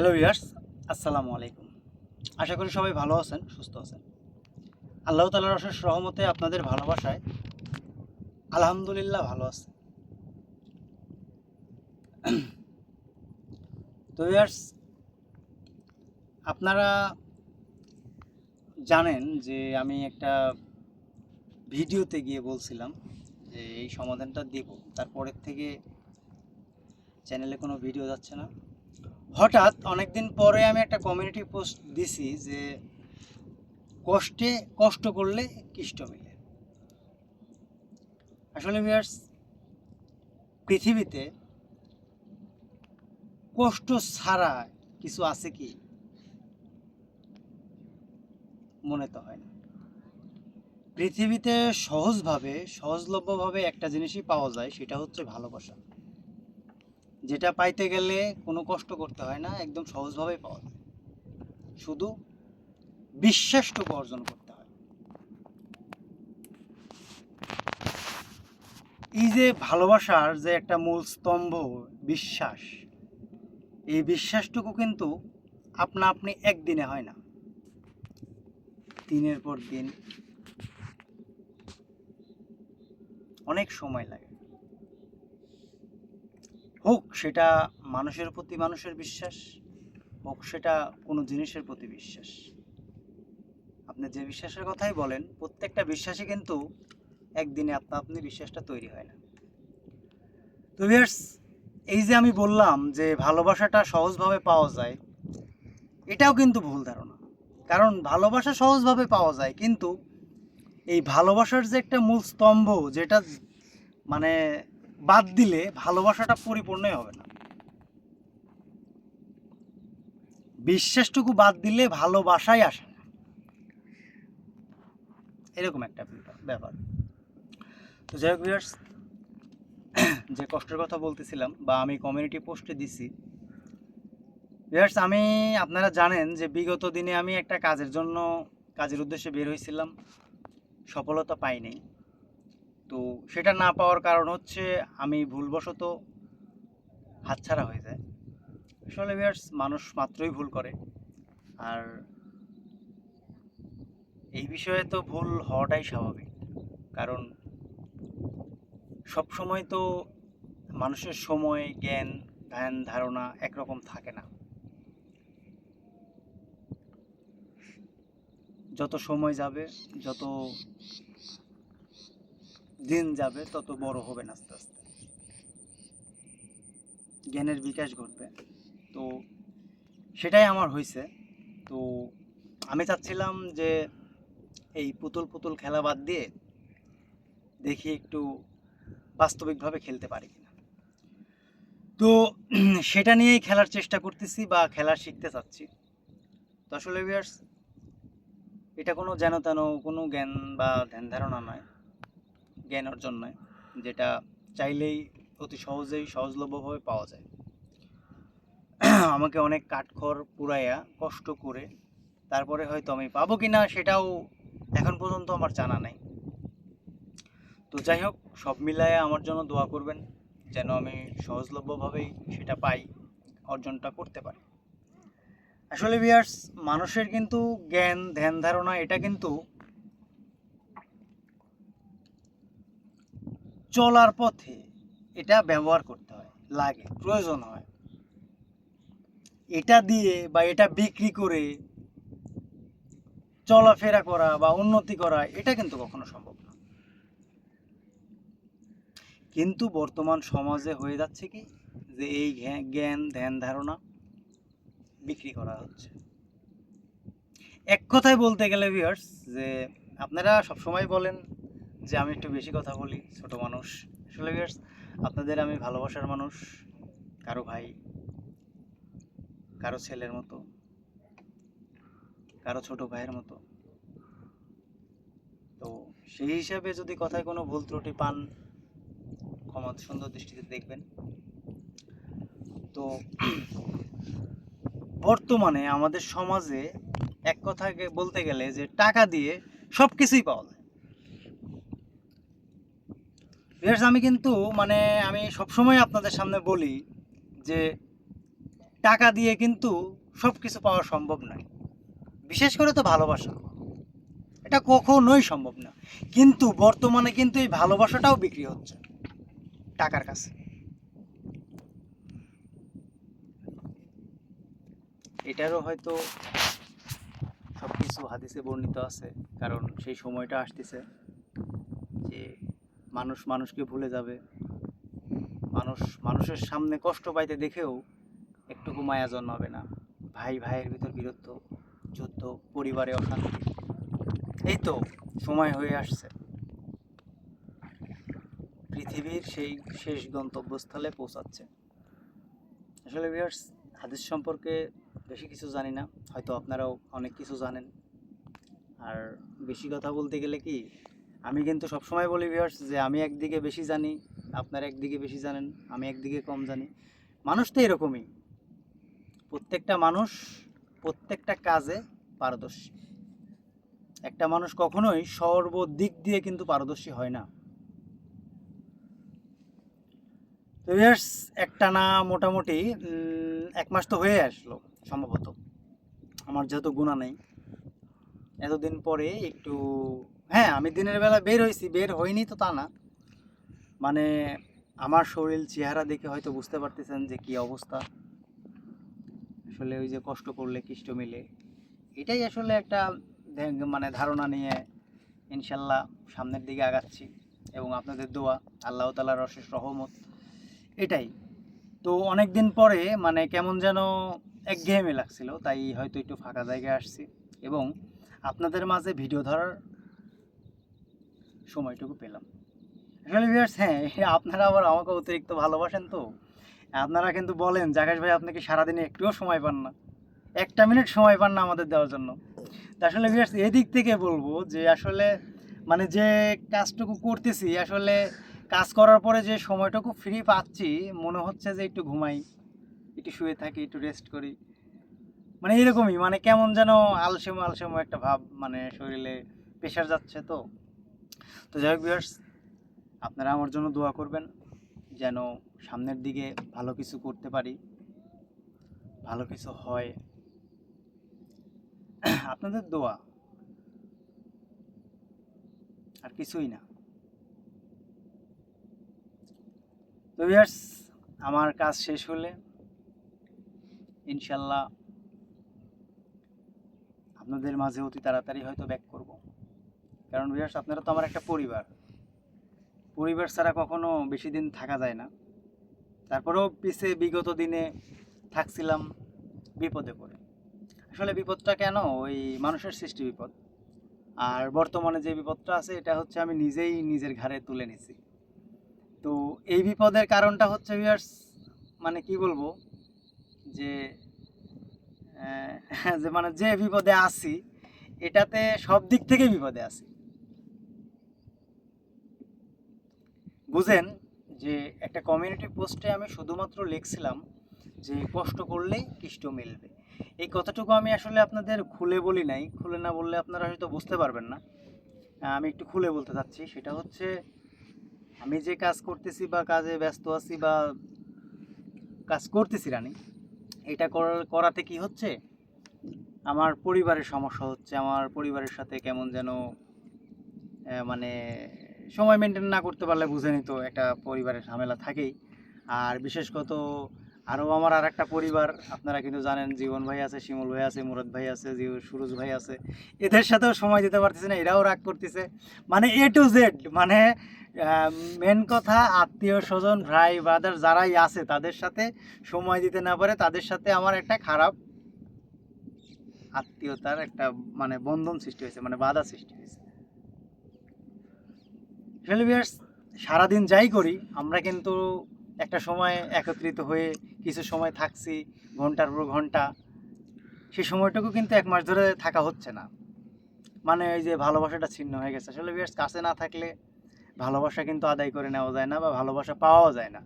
Hello years আসসালামু আলাইকুম। আশা করি সবাই ভালো আছেন, সুস্থ আছেন। আল্লাহ তালার অশেষ রহমতে আপনাদের ভালোবাসায় আলহামদুলিল্লাহ ভালো আছে। তো ইয়ার্স আপনারা জানেন যে আমি একটা ভিডিওতে গিয়ে বলছিলাম যে এই সমাধানটা দিব। তারপরের থেকে চ্যানেলে কোনো ভিডিও যাচ্ছে না। হঠাৎ অনেকদিন পরে আমি একটা কমিউনিটি পোস্ট দিছি যে কষ্টে কষ্ট করলে কিষ্ট মিলে আসলে ভিউয়ার্স পৃথিবীতে কষ্ট ছাড়া কিছু আছে কি? মনে তো হয় না। পৃথিবীতে সহজভাবে, সহজলভ্যভাবে একটা জিনিসই পাওয়া যায়, সেটা হচ্ছে ভালোবাসা। যেটা পাইতে গেলে কোনো কষ্ট করতে হয় না, একদম সহজভাবে পাওয়া যায়। শুধু বিশ্বাসটুকু অর্জন করতে হয়। এই যে ভালোবাসার যে একটা মূল স্তম্ভ, বিশ্বাস, এই বিশ্বাসটুকু কিন্তু আপনা আপনি একদিনে হয় না। দিনের পর দিন অনেক সময় লাগে। হোক সেটা মানুষের প্রতি মানুষের বিশ্বাস হোক সেটা কোনো জিনিসের প্রতি বিশ্বাস। আপনি যে বিশ্বাসের কথাই বলেন, প্রত্যেকটা বিশ্বাসই কিন্তু একদিনে আপনা আপনি বিশ্বাসটা তৈরি হয় না। তো ভিউয়ার্স এই যে আমি বললাম যে ভালোবাসাটা সহজভাবে পাওয়া যায়, এটাও কিন্তু ভুল ধারণা। কারণ ভালোবাসা সহজভাবে পাওয়া যায়, কিন্তু এই ভালোবাসার যে একটা মূল স্তম্ভ, যেটা মানে বাদ দিলে ভালোবাসাটা পরিপূর্ণই হবে না। বিশ্বাসটুকু বাদ দিলে ভালোবাসাই আসে না। এরকম একটা ব্যাপার- তো যাই হোক viewers, যে কষ্টের কথা বলতেছিলাম বা আমি কমিউনিটি পোস্টে দিছি ভিউয়ার্স আমি আপনারা জানেন যে বিগত দিনে আমি একটা কাজের জন্য কাজের উদ্দেশ্যে বের হয়েছিলাম। সফলতা পাইনি। তো সেটা না পাওয়ার কারণ হচ্ছে আমি ভুলবশত হাতছাড়া হয়ে যায় আসলে ভিউয়ার্স মানুষ মাত্রই ভুল করে। আর এই বিষয়ে তো ভুল হওয়াটাই স্বাভাবিক। কারণ সব সময় তো মানুষের সময়, জ্ঞান, ধ্যান, ধারণা একরকম থাকে না। যত সময় যাবে, যত দিন যাবে, তত বড় হবেন আস্তে আস্তে। জ্ঞানের বিকাশ ঘটবে। তো সেটাই আমার হয়েছে তো আমি চাচ্ছিলাম যে এই পুতুল পুতুল খেলা বাদ দিয়ে দেখি একটু বাস্তবিকভাবে খেলতে পারি কিনা। তো সেটা নিয়েই খেলার চেষ্টা করতেছি বা খেলা শিখতে চাচ্ছি। তো আসলে এটা কোনো যেন তেন কোনো জ্ঞান বা ধ্যান ধারণা নয়। জ্ঞান অর্জন নয়, যেটা চাইলেই অতি সহজেই সহজলভ্যভাবে পাওয়া যায়। আমাকে অনেক কাঠখড় পুরাইয়া কষ্ট করে তারপরে হয়তো আমি পাবো কি না সেটাও এখন পর্যন্ত আমার জানা নাই। তো যাই হোক, সব মিলায়ে আমার জন্য দোয়া করবেন যেন আমি সহজলভ্যভাবেই সেটা পাই, অর্জনটা করতে পারি। আসলে বিয়ার্স মানুষের কিন্তু জ্ঞান, ধ্যান, ধারণা, এটা কিন্তু চলার পথে এটা ব্যবহার করতে হয়, লাগে, প্রয়োজন হয়। এটা দিয়ে বা এটা বিক্রি করে চলাফেরা করা বা উন্নতি করা, এটা কিন্তু কখনো সম্ভব না। কিন্তু বর্তমান সমাজে হয়ে যাচ্ছে কি, যে এই জ্ঞান, ধ্যান ধারণা বিক্রি করা হচ্ছে। এক কথায় বলতে গেলে ভিউয়ার্স যে আপনারা সবসময় বলেন যে আমি একটু বেশি কথা বলি, ছোট মানুষ। আসলে আপনাদের আমি ভালোবাসার মানুষ, কারও ভাই, কারও ছেলের মতো, কারও ছোট ভাইয়ের মতো। তো সেই হিসাবে যদি কথায় কোনো ভুল ত্রুটি পান, ক্ষমা সুন্দর দৃষ্টিতে দেখবেন। তো বর্তমানে আমাদের সমাজে এক কথাকে বলতে গেলে যে টাকা দিয়ে সব কিছুই পাওয়া যায়। Viewers, আমি কিন্তু মানে আমি সবসময় আপনাদের সামনে বলি যে টাকা দিয়ে কিন্তু সব কিছু পাওয়া সম্ভব নয়। বিশেষ করে তো ভালোবাসা। এটা কখনোই সম্ভব না। কিন্তু বর্তমানে কিন্তু এই ভালোবাসাটাও বিক্রি হচ্ছে টাকার কাছে। এটারও হয়তো সব কিছু হাদিসে বর্ণিত আছে কারণ সেই সময়টা আসতেছে। মানুষ মানুষকে ভুলে যাবে। মানুষ, মানুষের সামনে কষ্ট পাইতে দেখেও একটুকু মায়া জন্মাবে না। ভাই, ভাইয়ের ভিতর বীরত্ব, যুদ্ধ, পরিবারে অশান্তি। এই তো সময় হয়ে আসছে। পৃথিবীর সেই শেষ গন্তব্যস্থলে পৌঁছাচ্ছে। আসলে ভিউয়ার্স হাদিস সম্পর্কে বেশি কিছু জানি না। হয়তো আপনারাও অনেক কিছু জানেন। আর বেশি কথা বলতে গেলে কি আমি কিন্তু সবসময় বলি ভিউয়ার্স যে আমি একদিকে বেশি জানি, আপনারা একদিকে বেশি জানেন, আমি একদিকে কম জানি। মানুষ তো এরকমই। প্রত্যেকটা মানুষ প্রত্যেকটা কাজে পারদর্শী। একটা মানুষ কখনোই সর্বদিক দিয়ে কিন্তু পারদর্শী হয় না। তো একটা না মোটামুটি এক মাস তো হয়ে আসলো, সম্ভবত। আমার যেহেতু গুণা নেই, এতদিন পরে একটু হ্যাঁ আমি দিনের বেলা বের হয়েছি বের হইনি তো তা না। মানে আমার শরীর চেহারা দেখে হয়তো বুঝতে পারতেছেন যে কি অবস্থা। আসলে ওই যে কষ্ট করলে, কিষ্ট মিলে। এটাই আসলে একটা মানে ধারণা নিয়ে ইনশাল্লাহ সামনের দিকে আগাচ্ছি। এবং আপনাদের দোয়া, আল্লাহ তালার অশেষ রহমত, এটাই। তো অনেক দিন পরে মানে কেমন যেন একঘেয়েমি লাগছিল, তাই হয়তো একটু ফাঁকা জায়গায় আসছি। এবং আপনাদের মাঝে ভিডিও ধরার সময়টুকু পেলাম। আসলে ভিউয়ার্স হ্যাঁ আপনারা আবার আমাকে অতিরিক্ত ভালোবাসেন তো। আপনারা কিন্তু বলেন, জাকাশ ভাই আপনাকে সারাদিনে একটুও সময় পান না? একটা মিনিট সময় পান না আমাদের দেওয়ার জন্য। আসলে ভিউয়ার্স এদিক থেকে বলব যে আসলে মানে যে কাজটুকু করতেছি, আসলে কাজ করার পরে যে সময়টুকু ফ্রি পাচ্ছি, মনে হচ্ছে যে একটু ঘুমাই, একটু শুয়ে থাকি, একটু রেস্ট করি। মানে এরকমই মানে কেমন যেন আলসেমো আলসেমো একটা ভাব মানে শরীরে প্রেশার যাচ্ছে তো। তো যাই হোক ভিউয়ার্স আপনারা আমার জন্য দোয়া করবেন যেন সামনের দিকে ভালো কিছু করতে পারি, ভালো কিছু হয়। আপনাদের দোয়া আর কিছুই না। তো ভিউয়ার্স আমার কাজ শেষ হলে ইনশাল্লাহ আপনাদের মাঝে অতি তাড়াতাড়ি হয়তো ব্যাক করব। কারণ ভিউয়ার্স আপনারা তো আমার একটা পরিবার। পরিবার ছাড়া কখনো বেশি দিন থাকা যায় না। তারপরেও পিছে বিগত দিনে থাকছিলাম বিপদে পড়ে। আসলে বিপদটা কেন? ওই মানুষের সৃষ্টি বিপদ। আর বর্তমানে যে বিপদটা আছে, এটা হচ্ছে আমি নিজেই নিজের ঘাড়ে তুলে নিছি। তো এই বিপদের কারণটা হচ্ছে ভিউয়ার্স মানে কি বলব? যে যে মানে যে বিপদে আছি, এটাতে সব দিক থেকে বিপদে আছি। বুঝেন যে একটা কমিউনিটি পোস্টে আমি শুধুমাত্র লিখছিলাম যে কষ্ট করলেই কৃষ্ট মিলবে। এই কথাটুকু আমি আসলে আপনাদের খুলে বলি নাই, খুলে না বললে আপনারা হয়তো বুঝতে পারবেন না। আমি একটু খুলে বলতে চাচ্ছি, সেটা হচ্ছে আমি যে কাজ করতেছি বা কাজে ব্যস্ত আছি বা কাজ করতেছি রানি, এটা করাতে কি হচ্ছে? আমার পরিবারের সমস্যা হচ্ছে, আমার পরিবারের সাথে কেমন যেন মানে সময় মেনটেন না করতে পারলে বুঝেনি তো একটা পরিবারের ঝামেলা থাকেই। আর বিশেষ কত আরও আমার আর একটা পরিবার, আপনারা কিন্তু জানেন, জীবন ভাই আছে, শিমুল ভাই আছে, মুরাদ ভাই আছে সুরজ ভাই আছে। এদের সাথেও সময় দিতে পারতেছে না, এরাও রাগ করতেছে। মানে এ টু জেড মানে মেন কথা আত্মীয় স্বজন, ভাই ব্রাদার যারাই আছে, তাদের সাথে সময় দিতে না পারে, তাদের সাথে আমার একটা খারাপ আত্মীয়তার একটা মানে বন্ধন সৃষ্টি হয়েছে মানে বাধা সৃষ্টি হয়েছে। Viewers, সারাদিন যাই করি আমরা কিন্তু একটা সময় একত্রিত হয়ে কিছু সময় থাকছি ঘণ্টার পর ঘণ্টা। সেই সময়টুকু কিন্তু এক মাস ধরে থাকা হচ্ছে না। মানে এই যে ভালোবাসাটা ছিন্ন হয়ে গেছে। আসলে বিয়ার্স কাছে না থাকলে ভালোবাসা কিন্তু আদায় করে নেওয়া যায় না বা ভালোবাসা পাওয়াও যায় না।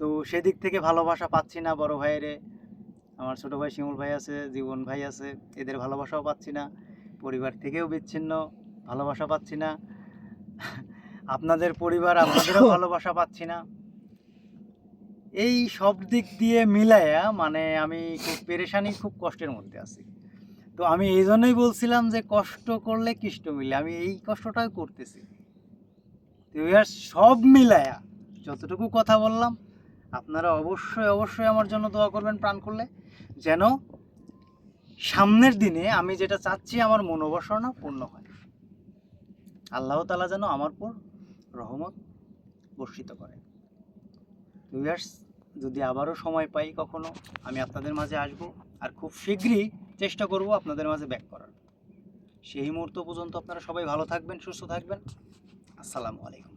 তো সেদিক থেকে ভালোবাসা পাচ্ছি না বড় ভাইয়েরে আমার ছোটো ভাই শিমুল ভাই আছে জীবন ভাই আছে এদের ভালোবাসাও পাচ্ছি না। পরিবার থেকেও বিচ্ছিন্ন ভালোবাসা পাচ্ছি না। আপনাদের পরিবার আপনাদেরও ভালোবাসা পাচ্ছি না। এই সব দিক দিয়ে মিলাইয়া মানে আমি খুব পেরেশানি খুব কষ্টের মধ্যে আছি। তো আমি এই জন্যই বলছিলাম যে কষ্ট করলে কৃষ্ট মিলে। আমি এই কষ্টটাই করতেছি। সব মিলায়া যতটুকু কথা বললাম আপনারা অবশ্যই অবশ্যই আমার জন্য দোয়া করবেন প্রাণ করলে যেন সামনের দিনে আমি যেটা চাচ্ছি আমার মনোবাসনা পূর্ণ হয়। আল্লাহ তালা যেন আমার পর রহমত বর্ষিত করে। ভিউয়ার্স যদি আবারও সময় পাই কখনো, আমি আপনাদের মাঝে আসব আর খুব শীঘ্রই চেষ্টা করব আপনাদের মাঝে ব্যাক করার। সেই মুহূর্ত পর্যন্ত আপনারা সবাই ভালো থাকবেন, সুস্থ থাকবেন। আসসালামু আলাইকুম।